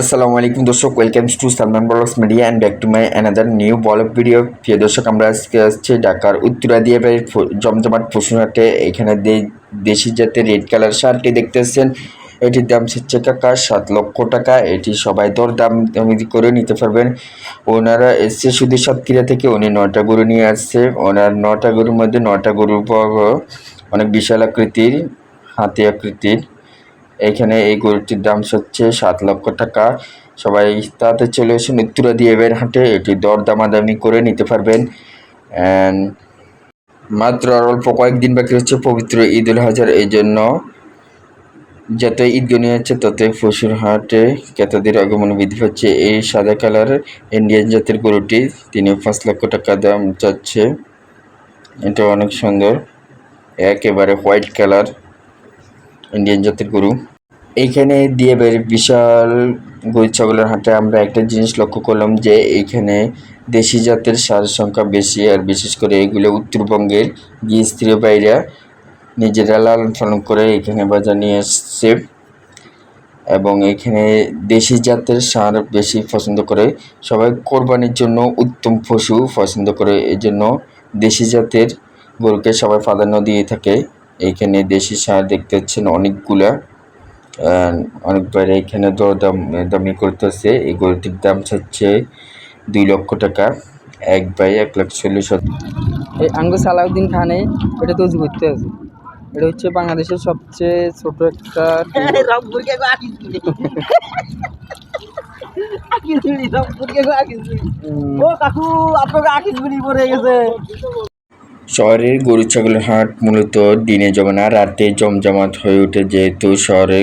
আসসালামু আলাইকুম দর্শক welcome to Salman vlogs media and back to my another new vlog video প্রিয় দর্শক, আমরা আজকে আসছি ঢাকার উত্তরা দিয়ে জমজমাট পশুহাটে এখানে দেশি জাতের রেড কালার শার্টটি দেখতেছেন। এটির দাম হচ্ছে কাকা সাত লক্ষ টাকা। এটি সবাই দর দাম করে নিতে পারবেন। ওনারা এসছে শুধু সাতক্ষীরা থেকে, উনি নটা গরু নিয়ে আসছে। ওনার নটা গরুর মধ্যে নটা গরু অনেক বিশাল আকৃতির, হাতি আকৃতির। এখানে এই গরুটির দাম হচ্ছে সাত লক্ষ টাকা। সবাই তাতে চলে এসে উত্তরা দিয়ে বের হাটে এটি দর দামাদামি করে নিতে পারবেন। মাত্র আর অল্প কয়েকদিন বাকি হচ্ছে পবিত্র ঈদ উল হাজার, এই জন্য যত ঈদ গণিয়ে যাচ্ছে ততই পশুর হাটে ক্রেতাদের আগমন বৃদ্ধি পাচ্ছে। এই সাদা কালার ইন্ডিয়ান জাতের গরুটি, তিনি পাঁচ লক্ষ টাকা দাম চাচ্ছে। এটা অনেক সুন্দর, একেবারে হোয়াইট কালার ইন্ডিয়ান জাতের গরু। এইখানে দিয়ে বের বিশাল গরু ছাগলের হাটে আমরা একটা জিনিস লক্ষ্য করলাম যে এইখানে দেশি জাতের সারের সংখ্যা বেশি, আর বিশেষ করে এগুলো উত্তরবঙ্গের গিয়ে স্ত্রী বাইরা নিজেরা লালন পালন করে এখানে বাজার নিয়ে এসছে। এবং এখানে দেশি জাতের সার বেশি পছন্দ করে, সবাই কোরবানির জন্য উত্তম পশু পছন্দ করে এই জন্য দেশি জাতের গরুকে সবাই প্রাধান্য দিয়ে থাকে। এইখানে দেশি সার দেখতে পাচ্ছেন অনেকগুলা। অনেক বাইরে এখানে দরদাম দামি করতেছে। এই গরুটির দাম হচ্ছে দুই লক্ষ টাকা। এক বাই এক লাখ চল্লিশ হাজার। এই আঙ্গু সালাউদ্দিন খানে এটা তৈরি করতে আছে। এটা হচ্ছে বাংলাদেশের সবচেয়ে ছোট একটা রংপুরকে আকিস দিলি রংপুরকে আকিস দিলি ও কাকু আপনাকে আকিস বিলি পড়ে গেছে। শহরের গরু ছাগলের হাট মূলত দিনে জমে না, রাতে জমজমাট হয়ে ওঠে। যেহেতু শহরে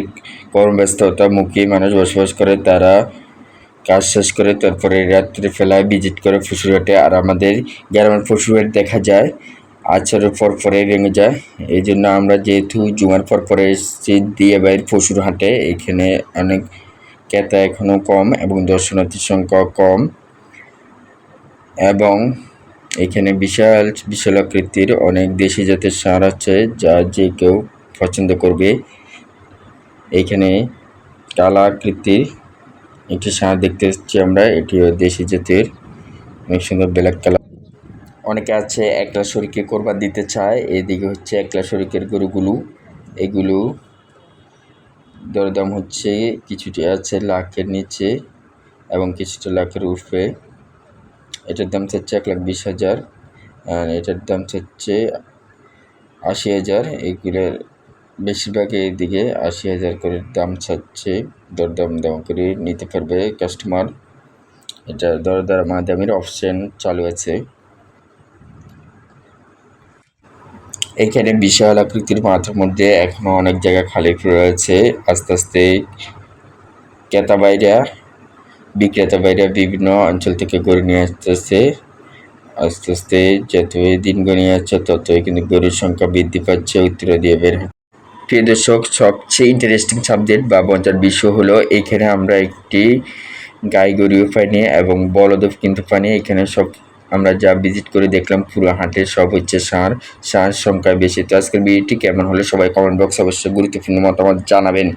কর্মব্যস্ততা, মুখী মানুষ বসবাস করে, তারা কাজ শেষ করে তারপরে রাত্রে ফেলায় ভিজিট করে পশুরহাটে আর আমাদের গ্রামের পশুরহাট দেখা যায়, আচারের পর পরে ভেঙে যায়। এই জন্য আমরা যেহেতু জুমার পর পরে এসেছি, দিয়ে বাইর পশুর হাটে, এখানে অনেক ক্রেতা এখনও কম এবং দর্শনার্থীর সংখ্যা কম। এবং এখানে বিশাল বিশাল আকৃতির অনেক দেশি জাতের সার আছে, যা যে কেউ পছন্দ করবে। এখানে কালা আকৃতির একটি সার দেখতে পাচ্ছি আমরা, এটিও দেশি জাতের। অনেক সুন্দর ব্ল্যাক কালার। অনেকে আছে একলা শরীরকে কোরবান দিতে চায়, এদিকে হচ্ছে একলা শরীরের গরুগুলো। এগুলো দরদাম হচ্ছে, কিছুটি আছে লাখের নিচে এবং কিছুটা লাখের উপরে এটার দাম হচ্ছে এক লাখ বিশ হাজার, আর এটার দাম হচ্ছে আশি হাজার। এইগুলোর বেশিরভাগ এইদিকে আশি হাজার করে দাম চাচ্ছে। দরদাম দাম করে নিতে পারবে কাস্টমার এটা দরদার মাদামের অপশন চালু আছে। এখানে বিশাল আকৃতির মাথার মধ্যে এখনও অনেক জায়গা খালি রয়েছে। আস্তে আস্তে ক্রেতা বাইরা বিক্রেতা বাইরা বিভিন্ন অঞ্চল থেকে গরু নিয়ে আসতেছে। আস্তে আস্তে যতই দিন গড়িয়ে যাচ্ছে, ততই কিন্তু গরুর সংখ্যা বৃদ্ধি পাচ্ছে, উত্তর দিয়ে বের প্রিয় দর্শক, সবচেয়ে ইন্টারেস্টিং সাবজেক্ট বা মজার বিষয় হলো, এখানে আমরা একটি গাই গরুও পাইনি এবং বলদও কিন্তু পাইনি এখানে সব আমরা যা ভিজিট করে দেখলাম, পুরো হাটে সব হচ্ছে সার। সার সংখ্যা বেশি। তো আজকের ভিডিওটি কেমন হলে সবাই কমেন্ট বক্স অবশ্যই গুরুত্বপূর্ণ মতামত জানাবেন।